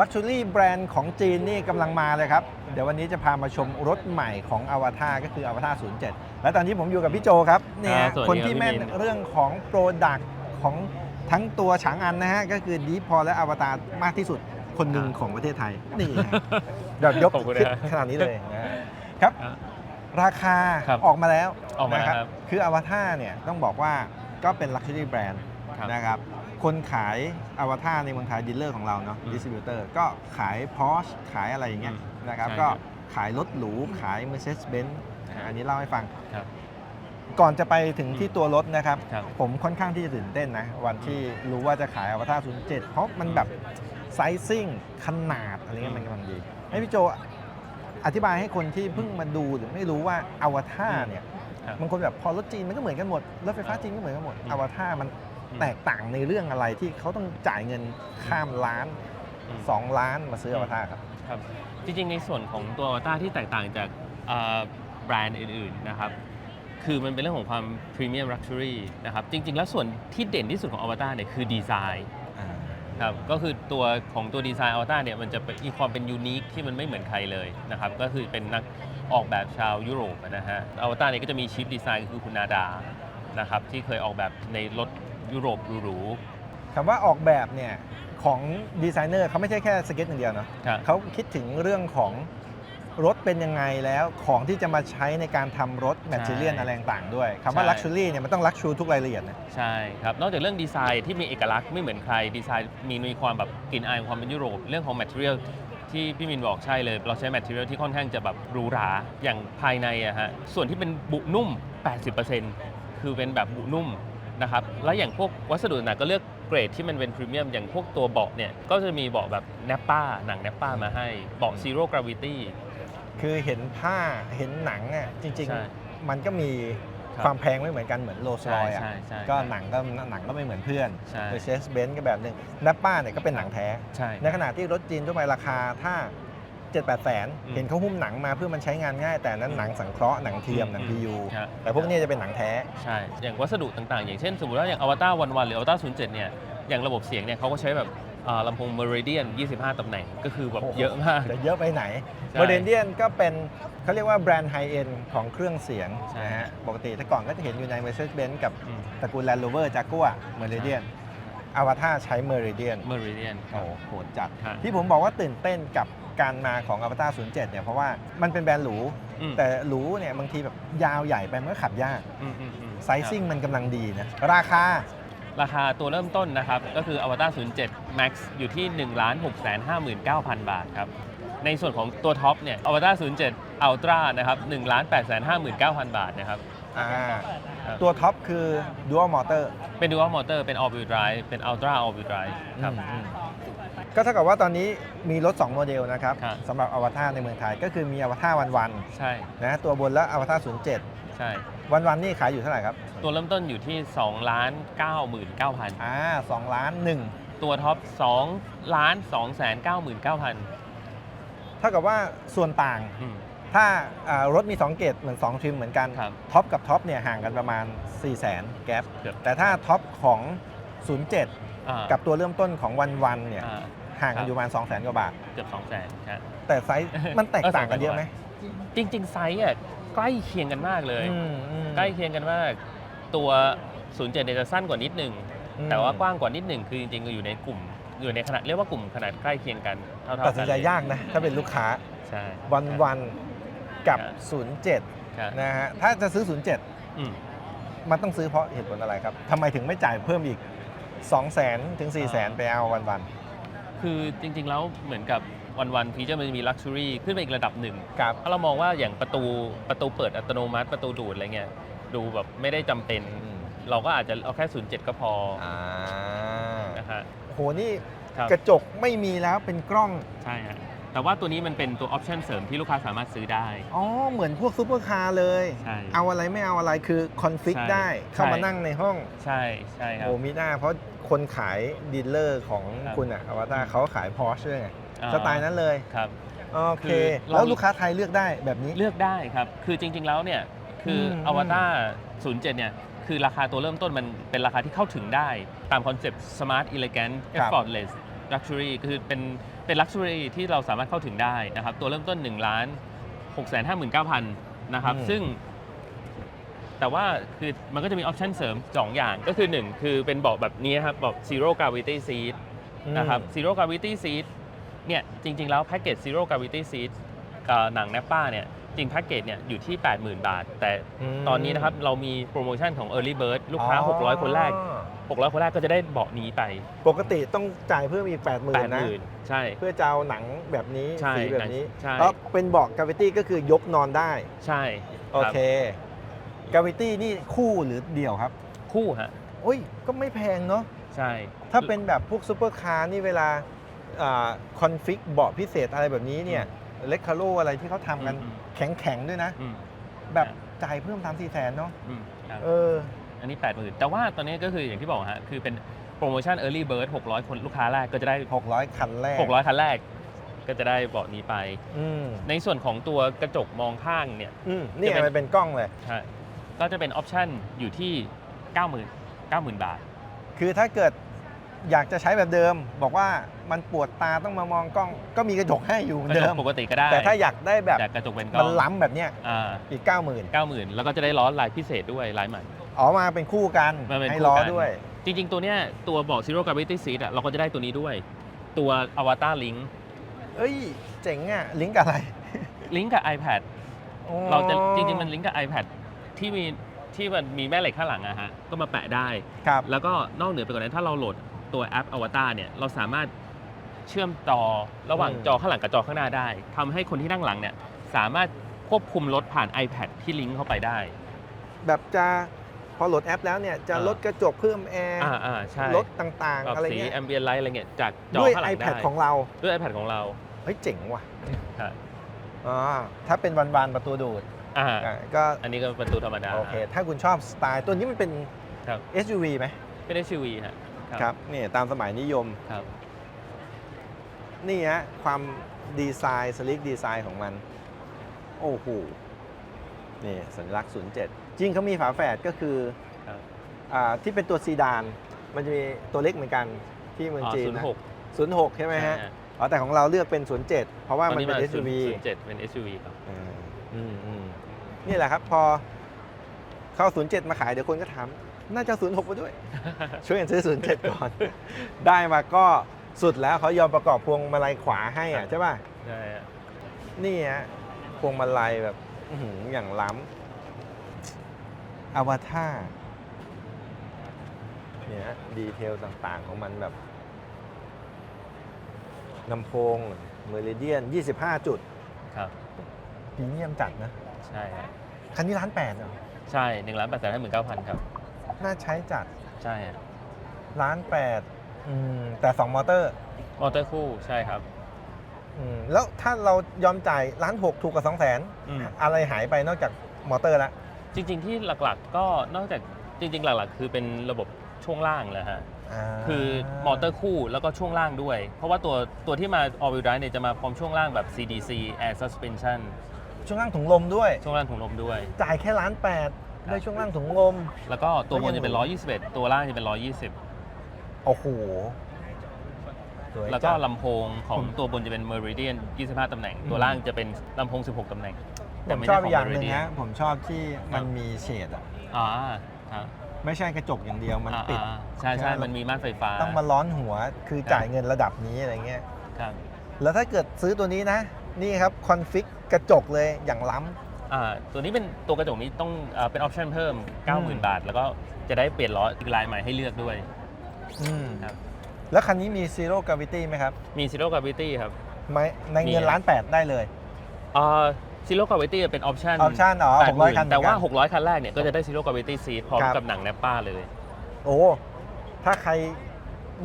Luxury แบรนด์ของจีนนี่กำลังมาเลยครับ เดี๋ยววันนี้จะพามาชมรถใหม่ของ a v a t a r ก็คือ a v a t a r 07 และตอนนี้ผมอยู่กับพี่โจครับเนี่ยอ่าสวัสดีคนที่ครับพี่แม่นมิน เรื่องของ Product ของทั้งตัวฉางอันนะฮะ ก็คือดีพอและ a v a t a r มากที่สุดคนหนึ่งของประเทศไทย นี่ฮะแบบยกขอบคุณขึ้นนะขนาดนี้เลยนะฮะครับ อะ ราคาครับออกมาแล้วออกมาแล้วนะครับ คือ a v a t a r เนี่ยต้องบอกว่าก็เป็น Luxury แบรนด์ครับนะครับ คนขายอวตารในเมืองไทยดีลเลอร์ของเราเนาะอืมดิสติบิวเตอร์ก็ขาย Porsche ขายอะไรอย่างเงี้ยอืมนะครับใช่ก็ครับขายรถหรู ขาย Mercedes-Benz ครับอันนี้เล่าให้ฟังครับก่อนจะไปถึงที่ตัวรถนะครับครับ ผมค่อนข้างที่จะตื่นเต้นนะ วันที่รู้ว่าจะขายอวตาร07 เพราะมันแบบไซซิ่งขนาดอะไรเงี้ยมันกำลังดีให้พี่โจอธิบายให้คนที่เพิ่งมาดูหรือไม่รู้ว่าอวตารเนี่ยครับบางคนแบบพอรถจีนมันก็เหมือนกันหมด รถไฟฟ้าจีนก็เหมือนกันหมดอืมอวตารมันอืม แตกต่างในเรื่องอะไรที่เขาต้องจ่ายเงินข้ามล้านอืม2ล้านมาซื้ออวตารครับครับ จริงๆ ในส่วนของตัวอวตารที่แตกต่างจากเอ่อแบรนด์อื่น ๆ นะครับ คือมันเป็นเรื่องของความพรีเมียมลักชัวรี่นะครับ จริง ๆ แล้วส่วนที่เด่นที่สุดของอวตารเนี่ยคือดีไซน์ครับก็คือตัวของตัวดีไซน์อวตารเนี่ยมันจะมีความเป็นยูนิคที่มันไม่เหมือนใครเลยนะครับ ก็คือเป็นนักออกแบบชาวยุโรปนะฮะอวตารเนี่ยก็จะมีชิปดีไซน์คือคุณนาดานะครับที่เคยออกแบบในรถ ยุโรปหรูคำว่าออกแบบเนี่ยของดีไซเนอร์เขาไม่ใช่แค่สเก็ตอย่างเดียวเนาะๆครับ เขาคิดถึงเรื่องของรถเป็นยังไงแล้วของที่จะมาใช้ในการทำรถแมทเทียลอะไรต่างๆด้วยคำว่าใช่ ลักชัวรี่เนี่ยมันต้องลักชูทุกรายละเอียดนะใช่ครับ นอกจากเรื่องดีไซน์ที่มีเอกลักษณ์ไม่เหมือนใคร ดีไซน์มีมีความแบบกลิ่นอายของความเป็นยุโรป เรื่องของ material ที่พี่มินบอกใช่เลย เราใช้ material ที่ค่อนข้างจะแบบหรูหรา อย่างภายในอะฮะ ส่วนที่เป็นบุนุ่ม 80%คือเป็นแบบบุนุ่ม นะครับ แล้วอย่างพวกวัสดุต่างๆก็เลือกเกรดที่มันเป็นพรีเมียม อย่างพวกตัวเบาะเนี่ย ก็จะมีเบาะแบบแนปป้า หนังแนปป้ามาให้ เบาะ zero gravity คือเห็นผ้าเห็นหนังอะจริง ใช่ๆ มันก็มีครับความแพงไม่เหมือนกันเหมือนโรลส์รใช่อยอะใช่ใช่ก็หนังก็หนังก็ไม่เหมือนเพื่อนใช่ Mercedes Benz ก็แบบหนึงนัปป้าเนี่ยก็เป็นหนังแท้ ใช่ ในขณะที่รถจีนทั่วไปราคาถ้า 7 8แสนอืม เห็นเขาหุ้มหนังมาเพื่อมันใช้งานง่าย แต่นั้นหนังสังเคราะห์หนังเทียมหนังอืม PU ครับแต่พวกนี้จะเป็นหนังแท้ ใช่ อย่างวัสดุต่างๆ อย่างเช่น สมมติว่าอย่างอวตารวันวันหรืออวตาร07เนี่ย อย่างระบบเสียงเนี่ยเขาก็ใช้แบบอ่าลำโพง Meridian 25 ตำแหน่ง ก็คือแบบโอ้โห เยอะมาก จะเยอะไปไหนใช่โมเดนเดียนก็เป็นเขาเรียกว่าแบรนด์ไฮเอ็นของเครื่องเสียงใช่ นะฮะปกติแต่ก่อนก็จะเห็นอยู่ใน Mercedes-Benz กับอืม ตระกูล Land Rover Jaguar Meridian อวตารใช้ Meridian Meridian คโอ้รับโหโหดจัด ฮะ ที่ผมบอกว่าตื่นเต้นกับ การมาของ Avatar 07เนี่ยเพราะว่ามันเป็นแบรนด์หรู อืมแต่หรูเนี่ยบางทีแบบยาวใหญ่ไปมันก็ขับยาก อืมอืมอืมไซซิ่งมันกำลังดีนะ ราคา ราคาตัวเริ่มต้นนะครับ ก็คืออวตาร07 Max อยู่ที่ 1 6 5 9 0 0 0 บาทครับ ในส่วนของตัวท็อปเนี่ยอวตาร07 Ultra นะครับ1 8 5 9 0 0 0 บาทนะครับ อ่า ครับ ตัวท็อปคือ Dual Motor เป็น Dual Motor เป็น All Wheel Drive เป็น Ultra All Wheel Drive ครับ อืมอืม ก็เท่ากับว่าตอนนี้มีรถ 2 โมเดลนะครับครับ สำหรับอวตารในเมืองไทยก็คือมีอวตารวันวันใช่ๆนะตัวบนและอวตาร07 ใช่ วันวันๆนี่ขายอยู่เท่าไหร่ครับตัวเริ่มต้นอยู่ที่2ล้าน99,000 อ่าสองล้านหนึ่งตัวท็อป2ล้าน2แสน99,000เท่ากับว่าส่วนต่างอืม ถ้าอ่ารถมี 2 เกรดเหมือน 2 ทริมเหมือนกันครับท็อปกับท็อปเนี่ยห่างกันประมาณ 4 0 0 0 0 0แกปเกือบ แต่ถ้าท็อปของ 07 อ่ากับตัวเริ่มต้นของวันวันๆเนี่ยอ่า ห่างกันครับอยู่ประมาณ2 0 0 0 0 0กว่าบาท เกือบ2แสนครับ แต่ไซส์มันแตกต่างกันเยอะไหมจริง ๆ ไซส์อะใกล้เคียงกันมากเลยอืมอืมใกล้เคียงกันมาก ตัว 07เนี่ยจะสั้นกว่านิดหนึ่งอืมแต่ว่ากว้างกว่านิดหนึ่งคือจริงๆอยู่ในกลุ่ม อยู่ในขนาดเรียกว่ากลุ่มขนาดใกล้เคียงกันเท่าๆกันตัดสินใจเลยยากนะ ถ้าเป็นลูกค้าใช่วันวันกับครับ07ครับนะฮะ ถ้าจะซื้ออืม07 มันต้องซื้อเพราะเหตุผลอะไรครับทำไมถึงไม่จ่ายเพิ่มอีก 2 0 0 0 0 0 ถึง 4 0 0 0 0 0 ไปเอาวันวัน คือจริงๆ แล้วเหมือนกับวันๆฟีเจอร์มันจะมีลักชัวรี่ขึ้นไปอีกระดับหนึ่งๆกับถ้าเรามองว่าอย่างประตูประตูเปิดอัตโนมัติประตูดูดอะไรเงี้ยดูแบบไม่ได้จำเป็นเราก็อาจจะเอาแค่ 07 ก็พออ่านะฮะโหนี่ครับกระจกไม่มีแล้วเป็นกล้อง ใช่ฮะ แต่ว่าตัวนี้มันเป็นตัวออปชันเสริมที่ลูกค้าสามารถซื้อได้ อ๋อ เหมือนพวกซูเปอร์คาร์เลย ใช่ เอาอะไรไม่เอาอะไรคือคอนฟิกใช่ได้ เข้ามาใช่ นั่งในห้อง ใช่ใช่ครับ โอ้มีหน้าเพราะคนขายดีลเลอร์ของครับ คุณอะอวตารเขาขายพอร์ชด้วยไงอ่าสไตล์นั้นเลย ครับ โอเค คือเรา แล้วลูกค้าไทยเลือกได้แบบนี้ เลือกได้ครับ คือจริง ๆ แล้วเนี่ย คืออมอวตาร07 เนี่ย คือราคาตัวเริ่มต้นมันเป็นราคาที่เข้าถึงได้ ตามคอนเซปต์ smart elegant ครับ effortless Luxury คือเป็น เป็น Luxury ที่เราสามารถเข้าถึงได้นะครับ ตัวเริ่มต้น1ล้าน6 5 9 0 0 0นะครับอืมซึ่ง แต่ว่าคือมันก็จะมีออปชันเสริม 2 อย่างก็คือ 1 คือเป็นเบาะแบบนี้ครับเบาะ Zero Gravity Seat นะครับ Zero Gravity Seat เนี่ยจริง ๆ แล้วแพ็กเกจ Zero Gravity Seat กับหนังแนปป้าเนี่ยจริงแพ็กเกจเนี่ยอยู่ที่ 80,000 บาท แต่มตอนนี้นะครับเรามีโปรโมชั่นของ Early Bird ลูกค้าอ๋อ600 คนแรก 600คนแรกก็จะได้เบาะนี้ไปปกติต้องจ่ายเพิ่มอีก 80,000นะ80,000ใช่ เพื่อจะเอาหนังแบบนี้ใช่สีแบบนี้ใช่เพราะเป็นเบาะกราวิตี้ก็คือยกนอนได้ ใช่โอเคกราวิตี้นี่คู่หรือเดี่ยวครับคู่ฮะโอ้ยก็ไม่แพงเนาะใช่ถ้าเป็นแบบพวกซูเปอร์คาร์นี่เวลาคอนฟิกเบาะพิเศษอะไรแบบนี้เนี่ยเล็กคาโลอะไรที่เขาทำกันอืมแข็งๆด้วยนะ อืมแบบจ่ายเพิ่มตามสี่แสนเนาะอืมครับ เออ อันนี้ 80,000แต่ว่าตอนนี้ก็คืออย่างที่บอกฮะคือเป็นโปรโมชั่น Early Bird 600 คนลูกค้าแรกก็จะได้ 600 คันแรก 600 คันแรก ก็จะได้เบาะนี้ไป อืมในส่วนของตัวกระจกมองข้างเนี่ยอืมนี่จะเป็นมันเป็นกล้องเลยใช่ก็จะเป็นออปชั่นอยู่ที่ 90,000 90,000 บาท คือถ้าเกิดอยากจะใช้แบบเดิม บอกว่ามันปวดตาต้องมามองกล้อง ก็มีกระจกให้อยู่เหมือนกระจเดิกม ปกติก็ได้แต่ถ้าอยากได้แบบจากกระจกเป็นกล้มัอนงล้ำแบบเนี้ยอ่าอีก 90,000 90,000แล้วก็จะได้ล้อลายพิเศษด้วยลายใหม่ อ๋อมาเป็นคู่กันมาเป็นให้คู่ล้อกัน ด้วย จริง ๆ ตัวเนี้ยตัวเบอก Zero Gravity Seat อะเราก็จะได้ตัวนี้ด้วย ตัว Avatar Link เอ้ย เจ๋งอะ ลิงก์กับอะไรลิงก์กับ iPad อ๋อเราจะจริง ๆ มันลิงก์กับ iPad ที่มีที่มันมีแม่เหล็กข้างหลังอะฮะก็มาแปะได้ ครับ แล้วก็นอกเหนือไปกว่านั้นถ้าเราโหลดตัวแอป Avatar เนี่ยเราสามารถเชื่อมต่อระหว่างอืม จอข้างหลังกับจอข้างหน้าได้ทำให้คนที่นั่งหลังเนี่ยสามารถควบคุมรถผ่าน iPad ที่ลิงก์เข้าไปได้ แบบจะพ อโหลดแอปแล้วเนี่ยจะอ่าลดกระจกเพิ่มแอร์อ่าอ่าใช่ลดต่างปรับๆอะไรสีเงี้ยแอมเบียนไลท์อะไรเงี้ยจากจอด้วยข้างหลังได้ iPad ของเราด้วย iPad ของเรา เฮ้ยเจ๋งว่ะครับอ๋อถ้าเป็นบานๆประตูดูดอ่าอะก็อันนี้ก็ประตูธรรมดาโอเคถ้าคุณชอบสไตล์ตัวนี้มันเป็นครับ SUV ไหมเป็น SUV ฮะครับนี่ตามสมัยนิยมครับนี่ฮะความดีไซน์สลิกดีไซน์ของมัน โอ้โหนี่สัญลักษณ์ 07 จริงเขามีฝาแฝดก็คือครับอาที่เป็นตัวซีดาน มันจะมีตัวเล็กเหมือนกันที่เมืองจีนศูนนะย์หก06ใช่ไหมฮะ อ๋อแต่ของเราเลือกเป็น 07 เพราะว่ามันเป็น SUV ศูนย์เจ็ดเป็น SUV ครับอ่าอืมอืมนี่แหละครับพอเข้า 07 มาขายเดี๋ยวคนก็ถาม น่าจะ06มาด้วย ช่วยกันซื้อ 07 ก่อน ได้มาก็สุดแล้วเขายอมประกอบพวงมาลัยขวาให้อะใช่ป่ะ ใช่ฮะนี่ฮะพวงมาลัยแบบอื้อหืออย่างล้ำ อวตารเนี่ยฮะดีเทลต่างๆของมันแบบลำโพงเมริเดียน 25 จุดครับ พรีเมียมจัดนะ ใช่ฮะคันนี้ล้านแปดเหรอ ใช่หนึ่งล้านแปดแสนห้าหมื่นเก้าพันครับ น่าใช้จัดใช่ฮะล้านแปดอืมแต่ 2 มอเตอร์มอเตอร์คู่ใช่ครับ อืมแล้วถ้าเรายอมจ่ายล้านหกถูกกว่า2 0 0 0 0นอืม อะไรหายไปนอกจากมอเตอร์ละ จริง ๆ ที่หลักๆ ก็นอกจากจริง ๆ หลักๆ คือเป็นระบบช่วงล่างแหละฮะาคือมอเตอร์คู่แล้วก็ช่วงล่างด้วย เพราะว่าตัวตัวที่มา all wheel drive เนี่ยจะมาพร้อมช่วงล่างแบบ CDC air suspension ช่วงล่างถุงลมด้วย ช่วงล่างถุงลมด้วย จ่ายแค่ล้านแปดครับ ได้ช่วงล่างถุงลม แล้วก็ตัวบนจะเป็นก็ยัง121 ตัวล่างจะเป็น 120 โอ้โหสยแล้วก็จัดลำโพงของผมตัวบนจะเป็น Meridian 25 ตำแหน่ง ตัวล่างจะเป็นลำโพง 16 ตำแหน่ง ผมไม่ชใช่อบขอีกอย่างหนึ่ง Meridian นะผมชอบที่มันมีเฉดอะอ่าครับไม่ใช่กระจกอย่างเดียวมันปิดอ่าใช่ใช่มันมีม่านไฟฟ้า ต้องมาร้อนหัวคือจ่ายเงินระดับนี้อะไรเงี้ยครับแล้วถ้าเกิดซื้อตัวนี้นะ นี่ครับคอนฟิกกระจกเลยอย่างล้อ่าตัวนี้เป็นตัวกระจกนี้ต้องอ่าเป็นออปชั่นเพิ่ม อืม 90,000 บาท แล้วก็จะได้เปลี่ยนล้ออีกลายใหม่ให้เลือกด้วยำอืมครับ แล้วคันนี้มี Zero Gravity ไหมครับมี Zero Gravity ครับ ไม่ในเงินมี ล้านแปดได้เลย อ่า Zero Gravity เป็นออปชั่นออปชั่นอ๋อ600คันเหมือนกันแต่ว่า 600 คันแรกเนี่ยก็จะได้ Zero Gravity Seat พร้อมครับ กับหนังแนปป้าเลย โอ้ ถ้าใคร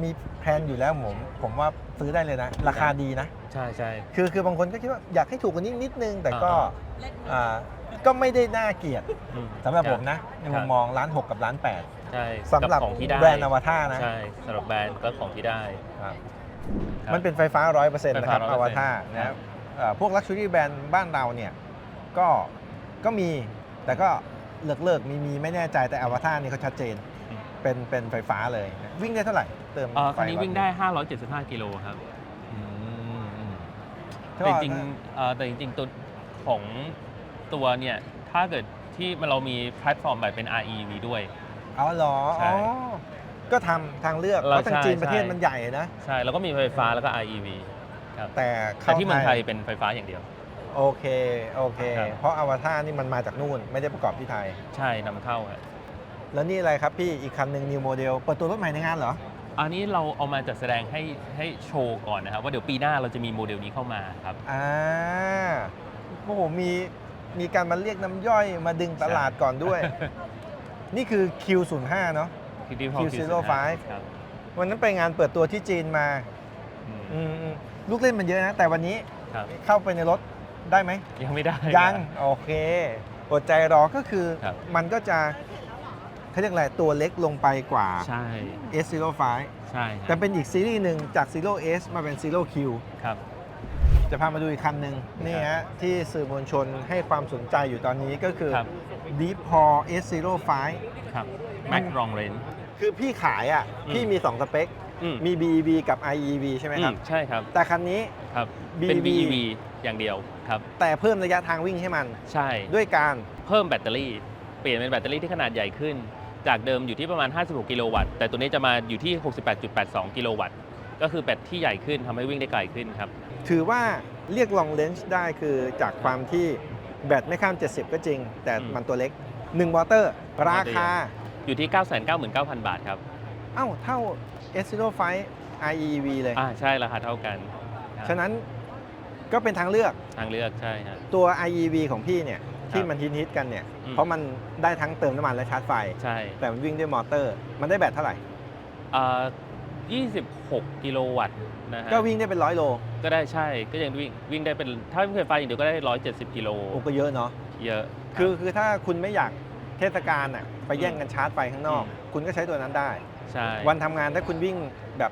มีแพลนอยู่แล้วผมผมว่าซื้อได้เลยนะ ราคาดีนะ ใช่ใช่ คือคือบางคนก็คิดว่าอยากให้ถูกกว่านี้นิดนึง แต่ก็อ่าอ่าก็ไม่ได้น่าเกลียดอืมสำหรับผมนะ ในครัมุบมมองล้านหกกับล้านแปดใช่สำหรับกับของที่ได้แบรนด์อวตารนะ ใช่สำหรับแบรนด์ก็ของที่ได้ ครับครับมันเป็นไฟฟ้า 100%นะครับไฟฟ้าอวตาร100%นะครับเอ่อ พวกลักชัวรี่แบรนด์บ้านเราเนี่ยก็ก็มีแต่ก็เลิกเลิกๆมีมีไม่แน่ใจแต่อวตารนี่เขาชัดเจน เป็นเป็นไฟฟ้าเลยนะวิ่งได้เท่าไหร่ เติมเอ่อฟคันนี้ร้อยวิ่งได้ 575 กิโลครับอืมอืมแต่จริงๆเอ่อแต่จริงๆตัวของตัวเนี่ยถ้าเกิดที่มันเรามีแพลตฟอร์มแบบเป็น REV ด้วยเอาเหรอใช่อ๋อก็ทำทางเลือกเพเราราะทางจีนใช่ประเทศใช่มันใหญ่นะ ใช่ แล้วก็มีไฟฟ้าแล้วก็ REV ครับแต่แต่เข้าที่เมืองไทยเป็นไฟฟ้าอย่างเดียว โอเคโอเค ครับ เพราะอวตารนี่มันมาจากนู่นไม่ได้ประกอบที่ไทย ใช่นำเข้าครับแล้วนี่อะไรครับพี่อีกคันหนึ่ง new model เปิดตัวรถใหม่ในงานเหรอ อันนี้เราเอามาจัดแสดงให้ให้โชว์ก่อนนะครับ ว่าเดี๋ยวปีหน้าเราจะมีโมเดลนี้เข้ามาครับ อ่าโอ้โหมีมีการมาเรียกน้ำย่อยมาดึงตลาดก่อนด้วย นี่คือ Q05 เนาะ คือที่ Q05 ครับวันนั้นไปงานเปิดตัวที่จีนมาอืมอืม ลูกเล่นมันเยอะนะ แต่วันนี้ครับเข้าไปในรถได้ไหม ยังไม่ได้ ยัง โอเคอดใจรอก็คือครับ มันก็จะเขาเรียกอะไรตัวเล็กลงไปกว่า ใช่ S05 ใช่คแต่รับเป็นอีกซีรีส์หนึ่งจาก Zero S มาเป็น Zero Q ครับ จะพามาดูอีกคันหนึ่งนี่ฮะที่สื่อมวลชนให้ความสนใจอยู่ตอนนี้ก็คือ ครับ Deep p o r S05 ครับแม็กรองเรนคือพี่ขายอะ อืม พี่มี 2 สเปค อืม มี BEV กับ IEV ใช่ไหมครับ อืมใช่ครับแต่คันนี้ ครับเป็น BEV BEV อย่างเดียวครับ แต่เพิ่มระยะทางวิ่งให้มัน ใช่ ด้วยการ เพิ่มแบตเตอรี่ เปลี่ยนเป็นแบตเตอรี่ที่ขนาดใหญ่ขึ้น จากเดิมอยู่ที่ประมาณ 56 กิโลวัตต์ แต่ตัวนี้จะมาอยู่ที่ 68.82 กิโลวัตต์ ก็คือแบตที่ใหญ่ขึ้นทำให้วิ่งได้ไกลขึ้นครับ ถือว่าเรียก long range ได้คือจากความที่แบตไม่ข้าม 70 ก็จริง แต่อืมมันตัวเล็ก1มอเตอร์ ราคาอยู่ที่ 999,000 บาทครับ เอ้าเท่า S05 IEV เลย อ่าใช่ราคาเท่ากันครับฉะนั้นก็เป็นทางเลือกทางเลือกใช่ฮะ ตัว IEV ของพี่เนี่ย ที่มันฮิตๆกันเนี่ย อืม เพราะมันได้ทั้งเติมน้ำมันและชาร์จไฟ ใช่แต่มันวิ่งด้วยมอเตอร์ มันได้แบตเท่าไหร่ อ่า26 กิโลวัตต์นะฮะก็วิ่งได้เป็นร้อยโลก็ได้ใช่ก็ยังวิ่งวิ่งได้เป็นถ้าวิ่งไฟฟ้าอย่างเดียวก็ได้ 170 กิโลโอ้ก็เยอะเนาะเยอะคือคือถ้าคุณไม่อยากเทศกาลอะไปแย่งกันชาร์จไฟข้างนอก อืม คุณก็ใช้ตัวนั้นได้ ใช่ วันทำงานถ้าคุณวิ่งแบบ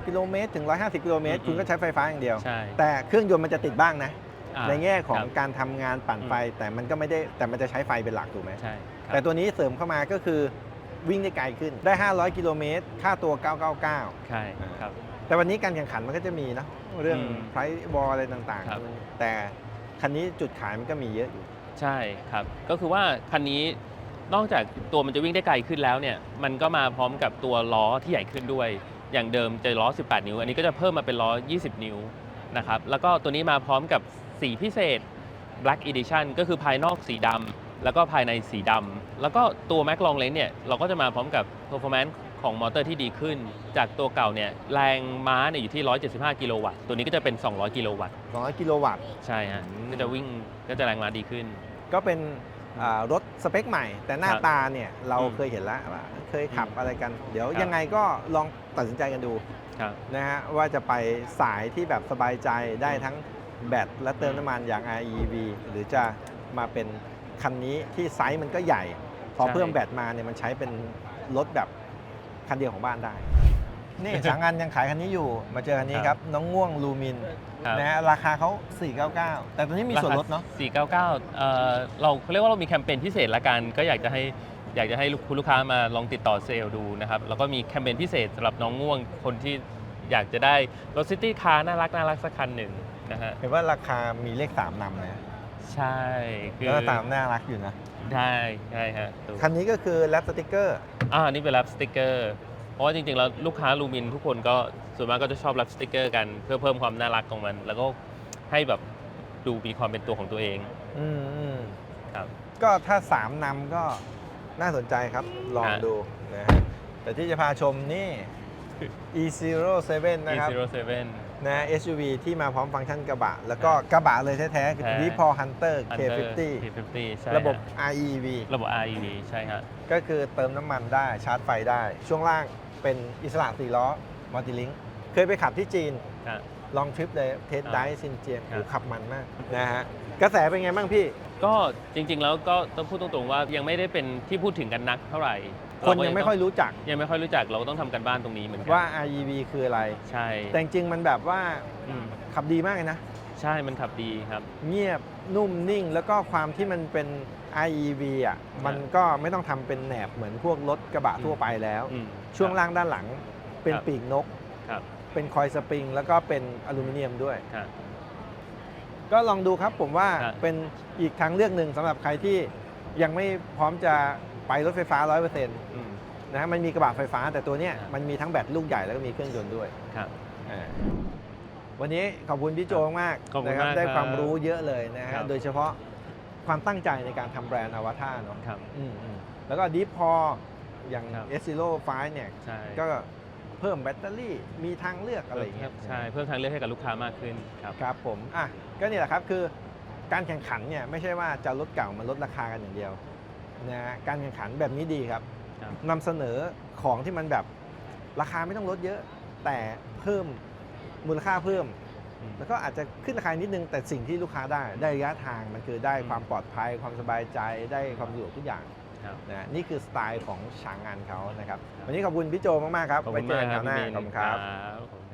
120 กิโลเมตรถึง 150 กิโลเมตร อืม คุณก็ใช้ไฟฟ้าอย่างเดียว ใช่แต่เครื่องยนต์มันจะติดบ้างนะ อ่าในแง่ของครับ การทำงานปั่นไฟ แต่มันก็ไม่ได้แต่มันจะใช้ไฟเป็นหลักถูกไหม ใช่ครับแต่ตัวนี้เสริมเข้ามาก็คือวิ่งได้ไกลขึ้นได้ 500 กิโลเมตร ค่าตัว 999 ใช่ครับ แต่วันนี้การแข่งขันมันก็จะมีนะเรื่องอืมไพรส์บอลอะไรต่างครับ ๆ แต่คันนี้จุดขายมันก็มีเยอะอยู่ ใช่ครับ ก็คือว่าคันนี้ นอกจากตัวมันจะวิ่งได้ไกลขึ้นแล้วเนี่ยมันก็มาพร้อมกับตัวล้อที่ใหญ่ขึ้นด้วย อย่างเดิมจะล้อ 18 นิ้ว อันนี้ก็จะเพิ่มมาเป็นล้อ 20 นิ้วนะครับแล้วก็ตัวนี้มาพร้อมกับสีพิเศษ Black Edition ก็คือภายนอกสีดำแล้วก็ภายในสีดำแล้วก็ตัว Mac Long Range เนี่ยเราก็จะมาพร้อมกับ performance ของมอเตอร์ที่ดีขึ้น จากตัวเก่าเนี่ยแรงม้าเนี่ยอยู่ที่ 175 กิโลวัตต์ตัวนี้ก็จะเป็น 200 กิโลวัตต์200 กิโลวัตต์ ใช่ฮะอืมก็จะวิ่งก็จะแรงม้าดีขึ้น ก็เป็นอ่า รถสเปคใหม่ แต่หน้าครับตาเนี่ยเราอืมเคยเห็นแล้วว่าเคยขับอืมอะไรกัน เดี๋ยวครับยังไงก็ลองตัดสินใจกันดูครับนะฮะว่าจะไปสายที่แบบสบายใจได้อืมทั้งแบตและเติมน้ำมันอย่าง REV หรือจะมาเป็นคันนี้ที่ไซส์มันก็ใหญ่ พอใช่เพิ่มแบตมาเนี่ยมันใช้เป็นรถแบบคันเดียวของบ้านได้ นี่ สางงานยังขายคันนี้อยู่ มาเจอคันนี้ครับ น้องง่วงลูมินครับ นะฮะราคาเขา499 แต่ตอนนี้มีส่วนลดเนาะ 499เอ่อเราเขาเรียกว่าเรามีแคมเปญพิเศษละกัน ก็อยากจะให้อยากจะให้คุณลูกค้ามาลองติดต่อเซลล์ดูนะครับแล้วก็มีแคมเปญพิเศษสำหรับน้องง่วงคนที่อยากจะได้รถซิตี้คาร์น่ารักน่ารักสักคันหนึ่งนะฮะเห็นว่าราคามีเลข 3นำนะใช่คือแล้วสามน่ารักอยู่นะได้ใช่ฮะถูกคันนี้ก็คือแรปสติกเกอร์ อ่านี่เป็นรับสติกเกอร์เพ ราะว่าจริงๆ แล้วลูกค้าลูมินทุกคนก็ส่วนมากก็จะชอบรับสติกเกอร์กันเพื่อเพิ่มความน่ารักของมัน แล้วก็ให้แบบดูมีความเป็นตัวของตัวเองอืมอืมครับ ก็ถ้า 3นำก็น่าสนใจครับ ลองฮะดูนะฮะแต่ที่จะพาชมนี่ E07 นะครับ E07 นะ SUV ที่มาพร้อมฟังก์ชันกระบะ แล้วก็กระบะเลยแท้ๆคือแท้ v p o Hunter K50 K50 ใช่ระบบฮ REV ระบบ REV ใช่ฮะก็คือเติมน้ำมันได้ชาร์จไฟได้ ช่วงล่าง เป็นอิสระสี่ล้อมัลติลิงเคยไปขับที่จีนฮะลองทริปเลยเทสอ่าไดซินเจียนครับ โอ้ขับมันมากนะฮะกระแสเป็นไงบ้างพี่ ก็จริงๆแล้วก็ต้องพูดตรงๆว่ายังไม่ได้เป็นที่พูดถึงกันนักเท่าไหร่คนยังไม่ค่อยรู้จักยังไม่ค่อยรู้จักเราก็ต้องทำกันบ้านตรงนี้เหมือนกัว่า REV คืออะไร ใช่แต่จริงๆมันแบบว่าอืมขับดีมากเลยนะ ใช่มันขับดีครับ เงียบนุ่มนิ่งแล้วก็ความที่มันเป็น IEV อะมันก็ไม่ต้องทำเป็นแหนบเหมือนพวกรถกระบะทั่วไปแล้วอืมช่วงครับล่างด้านหลังเป็นครับปีกนกครับเป็นคอยสปริง แล้วก็เป็นอลูมิเนียมด้วยครับก็ลองดูครับผมว่าครับเป็นอีกทางเลือกหนึ่งสำหรับใครที่ยังไม่พร้อมจะไปรถไฟฟ้า 100%นอืมะฮะมันมีกระบะไฟฟ้า แต่ตัวเนี้ยครับมันมีทั้งแบตลูกใหญ่แล้วก็มีเครื่องยนต์ด้วยครับอ่าวันนี้ขอบคุณพี่โจมากขอบคุณนะครัมากได้ครับความรู้เยอะเลยนะครัฮะบโดยเฉพาะ ความตั้งใจในการทำแบรนด์อวตารเนาะครับ อืมอืมแล้วก็ดีพออย่างครับ S Zero 5เนี่ยใช่ก็เพิ่มแบตเตอรี่มีทางเลือกอะไรอย่างเงี้ยใช่เพิ่มทางเลือกให้กับลูกค้ามากขึ้นครับ ครับผมอะก็นี่แหละครับคือการแข่งขันเนี่ยไม่ใช่ว่าจะลดเก่ามาลดราคากันอย่างเดียวนะฮะการแข่งขันแบบนี้ดีครับครับ นำเสนอของที่มันแบบราคาไม่ต้องลดเยอะ แต่เพิ่มมูลค่าเพิ่มอืม แล้วก็อาจจะขึ้นราคานิดนึงแต่สิ่งที่ลูกค้าได้ได้ระยะทางมันคือได้อืมความปลอดภัย ความสบายใจได้ความสะดวกทุกอย่างครับนะนี่คือสไตล์ของฉางงานเขานะครับ วันนี้ขอบคุณพี่โจมาก ๆ ครับขอบไว้คุณเจอมากกันคครัราวหน้าบพี่บินขอบคุณครับครับ